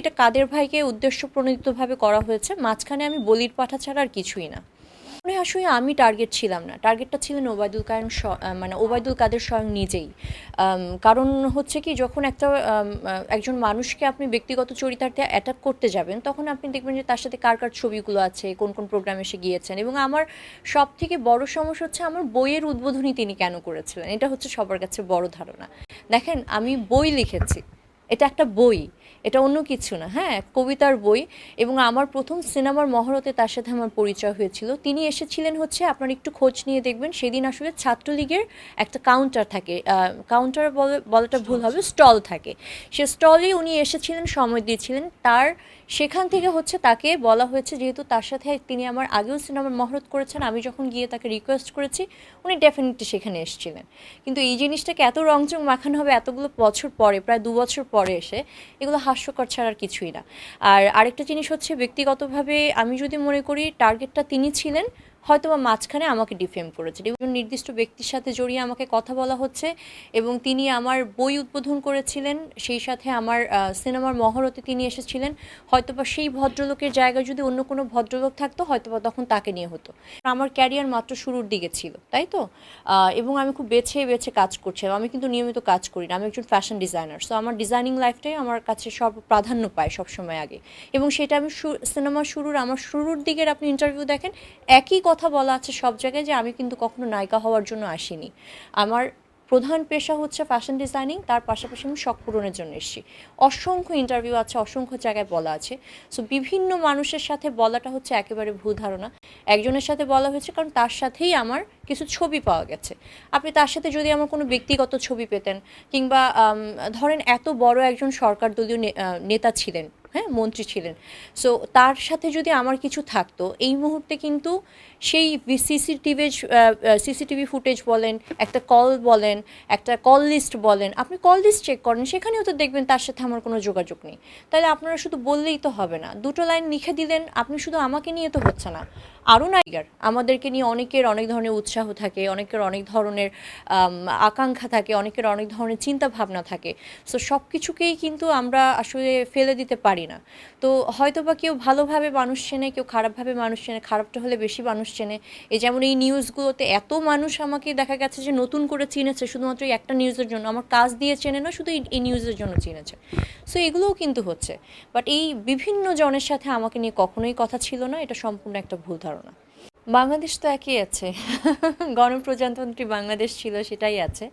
এটা কাদের ভাইকে উদ্দেশ্য প্রণোদিতভাবে করা হয়েছে, মাঝখানে আমি বলির পাঠা ছাড়া আর কিছুই না। মনে আসলে আমি টার্গেট ছিলাম না। টার্গেটটা ছিলেন ওবায়দুল কায়েম মানে ওবায়দুল কাদের স্বয়ং নিজেই। কারণ হচ্ছে কি, যখন একটা একজন মানুষকে আপনি ব্যক্তিগত চরিতার্থে অ্যাটাক করতে যাবেন, তখন আপনি দেখবেন যে তার সাথে কার কার ছবিগুলো আছে, কোন কোন প্রোগ্রামে সে গিয়েছেন এবং আমার সব থেকে বড় সমস্যা হচ্ছে আমার বইয়ের উদ্বোধনী তিনি কেন করেছিলেন? এটা হচ্ছে সবার কাছে বড় ধারণা। দেখেন, আমি বই লিখেছি। এটা একটা বই। এটা অন্য কিছু না হ্যাঁ কবিতার বই এবং আমার প্রথম সিনেমার মহরতে তার সাথে আমার পরিচয় হয়েছিল। তিনি এসেছিলেন হচ্ছে, আপনার একটু খোঁজ নিয়ে দেখবেন, সেদিন আসলে ছাত্রলীগের একটা কাউন্টার থাকে কাউন্টার বলাটা ভুল হবে স্টল থাকে। সে স্টলে উনি এসেছিলেন, সময় দিয়েছিলেন। তার সেখান থেকে হচ্ছে তাকে বলা হয়েছে, যেহেতু তার সাথে তিনি আমার আগেও সিনেমার মহরত করেছেন, আমি যখন গিয়ে তাকে রিকোয়েস্ট করেছি, উনি ডেফিনেটলি সেখানে এসেছিলেন। কিন্তু এই জিনিসটাকে এত রংচং মাখানো হবে এতগুলো বছর পরে, প্রায় দু বছর পরে এসে, এগুলো হাস্যকর ছাড়া আর কিছুই না। আর আরেকটা জিনিস হচ্ছে ব্যক্তিগতভাবে আমি যদি মনে করি টার্গেটটা তিনি ছিলেন হয়তো বা মাঝখানে আমাকে ডিফেম করেছে। এবং নির্দিষ্ট ব্যক্তির সাথে জড়িয়ে আমাকে কথা বলা হচ্ছে এবং তিনি আমার বই উদ্বোধন করেছিলেন, সেই সাথে আমার সিনেমার মহরতে তিনি এসেছিলেন। হয়তোবা সেই ভদ্রলোকের জায়গায় যদি অন্য কোনো ভদ্রলোক থাকতো হয়তো বা তখন তাকে নিয়ে হতো। আমার ক্যারিয়ার মাত্র শুরুর দিকে ছিল, তাই তো? এবং আমি খুব বেছে বেছে কাজ করছিলাম আমি কিন্তু নিয়মিত কাজ করি না, আমি একজন ফ্যাশন ডিজাইনার সো আমার ডিজাইনিং লাইফটাই আমার কাছে সব প্রাধান্য পায় সবসময় আগে। এবং সেটা আমি সিনেমা শুরুর, আমার শুরুর দিকের আপনি ইন্টারভিউ দেখেন, একই কথা বলা আছে সব জায়গায় যে আমি কিন্তু কখনো নায়িকা হওয়ার জন্য আসিনি। আমার প্রধান পেশা হচ্ছে ফ্যাশন ডিজাইনিং তার পাশাপাশি আমি শখ পূরণের জন্য এসেছি। অসংখ্য ইন্টারভিউ আছে, অসংখ্য জায়গায় বলা আছে। সো বিভিন্ন মানুষের সাথে বলাটা হচ্ছে একেবারে ভুল ধারণা। একজনের সাথে বলা হয়েছে কারণ তার সাথেই আমার কিছু ছবি পাওয়া গেছে। আপনি তার সাথে যদি আমার কোনো ব্যক্তিগত ছবি পেতেন, কিংবা ধরেন এত বড় একজন সরকার দলীয় নেতা ছিলেন হ্যাঁ মন্ত্রী ছিলেন। সো তার সাথে যদি আমার কিছু থাকতো, এই মুহূর্তে কিন্তু সেই সিসিটিভি সিসিটিভি ফুটেজ বলেন, একটা কল বলেন, একটা কল লিস্ট বলেন, আপনি কল লিস্ট চেক করেন, সেখানেও তো দেখবেন তার সাথে আমার কোনো যোগাযোগ নেই। তাহলে আপনারা শুধু বললেই তো হবে না। দুটো লাইন লিখে দিলেন, আপনি শুধু আমাকে নিয়ে তো হচ্ছে না। আরও নায়িকার আমাদেরকে নিয়ে অনেকের অনেক ধরনের উৎসাহ থাকে, অনেকের অনেক ধরনের আকাঙ্ক্ষা থাকে, অনেকের অনেক ধরনের চিন্তা ভাবনা থাকে। সো সব কিছুকেই কিন্তু আমরা আসলে ফেলে দিতে পারি। না। তো হয়তো বা কেউ ভালোভাবে মানুষ চেনে, কেউ খারাপভাবে মানুষ চেনে, খারাপটা হলে বেশি মানুষ চেনে। এই যেমন এই নিউজগুলোতে এত মানুষ আমাকে দেখা গেছে যে নতুন করে চিনেছে, শুধুমাত্র এই একটা নিউজের জন্য। আমার কাজ দিয়ে চেনে না, শুধু এই নিউজের জন্য চিনেছে। সো এগুলোও কিন্তু হচ্ছে। বাট এই বিভিন্ন জনের সাথে আমাকে নিয়ে কখনোই কথা ছিল না, এটা সম্পূর্ণ একটা ভুল ধারণা। বাংলাদেশ তো একই আছে। গণপ্রজাতন্ত্রী বাংলাদেশ ছিল, সেটাই আছে।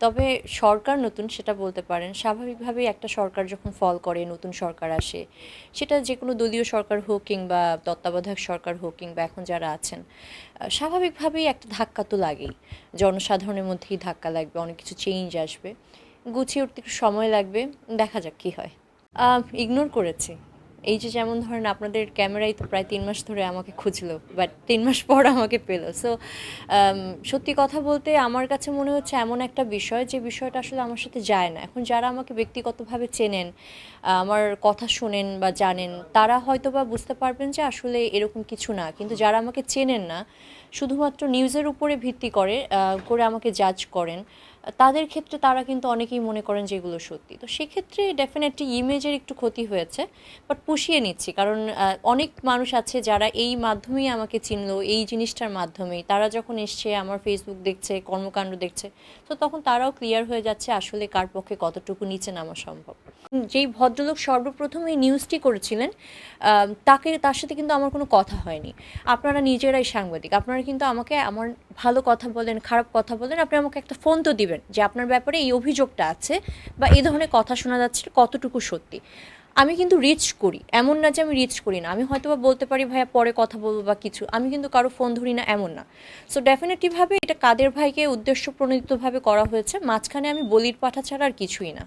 তবে সরকার নতুন সেটা বলতে পারেন। স্বাভাবিকভাবেই একটা সরকার যখন ফল করে, নতুন সরকার আসে, সেটা যে কোনো দলীয় সরকার হোক কিংবা তত্ত্বাবধায়ক সরকার হোক কিংবা এখন যারা আছেন স্বাভাবিকভাবেই একটা ধাক্কা তো লাগেই। জনসাধারণের মধ্যেই ধাক্কা লাগবে, অনেক কিছু চেঞ্জ আসবে। গুছিয়ে উঠতে একটু সময় লাগবে, দেখা যাক কী হয়। ইগনোর করেছি। এই যে যেমন ধরেন আপনাদের ক্যামেরাই তো প্রায় তিন মাস ধরে আমাকে খুঁজলো বাট তিন মাস পর আমাকে পেল। সো সত্যি কথা বলতে আমার কাছে মনে হচ্ছে এমন একটা বিষয় যে বিষয়টা আসলে আমার সাথে যায় না। এখন যারা আমাকে ব্যক্তিগতভাবে চেনেন আমার কথা শোনেন বা জানেন, তারা হয়তো বা বুঝতে পারবেন যে আসলে এরকম কিছু না। কিন্তু যারা আমাকে চেনেন না শুধুমাত্র নিউজের উপরে ভিত্তি করে করে আমাকে জাজ করেন। তাদের ক্ষেত্রে তারা কিন্তু অনেকেই মনে করেন যে এগুলো সত্যি। তো সেক্ষেত্রে ডেফিনেটলি ইমেজের একটু ক্ষতি হয়েছে বাট পুষিয়ে নিচ্ছি। কারণ অনেক মানুষ আছে যারা এই মাধ্যমেই আমাকে চিনলো, এই জিনিসটার মাধ্যমেই। তারা যখন এসছে, আমার ফেসবুক দেখছে, কর্মকাণ্ড দেখছে, তো তখন তারাও ক্লিয়ার হয়ে যাচ্ছে আসলে কার পক্ষে কতটুকু নিচে নামা সম্ভব। যেই ভদ্রলোক সর্বপ্রথম এই নিউজটি করেছিলেন তাকে, তার সাথে কিন্তু আমার কোনো কথা হয়নি। আপনারা নিজেরাই সাংবাদিক, আপনারা কিন্তু আমাকে আমার ভালো কথা বলেন, খারাপ কথা বলেন, আপনি আমাকে একটা ফোন তো দিবেন যে আপনার ব্যাপারে এই অভিযোগটা আছে বা এই ধরনের কথা শোনা যাচ্ছে কতটুকু সত্যি। আমি কিন্তু রিচ করি, এমন না যে আমি রিচ করি না। আমি হয়তো বা বলতে পারি, ভাইয়া, পরে কথা বলব বা কিছু। আমি কিন্তু কারও ফোন ধরি না, এমন না। সো ডেফিনেটলিভাবে এটা কাদের ভাইকে উদ্দেশ্য প্রণোদিতভাবে করা হয়েছে, মাঝখানে আমি বলির পাঠা ছাড়া আর কিছুই না।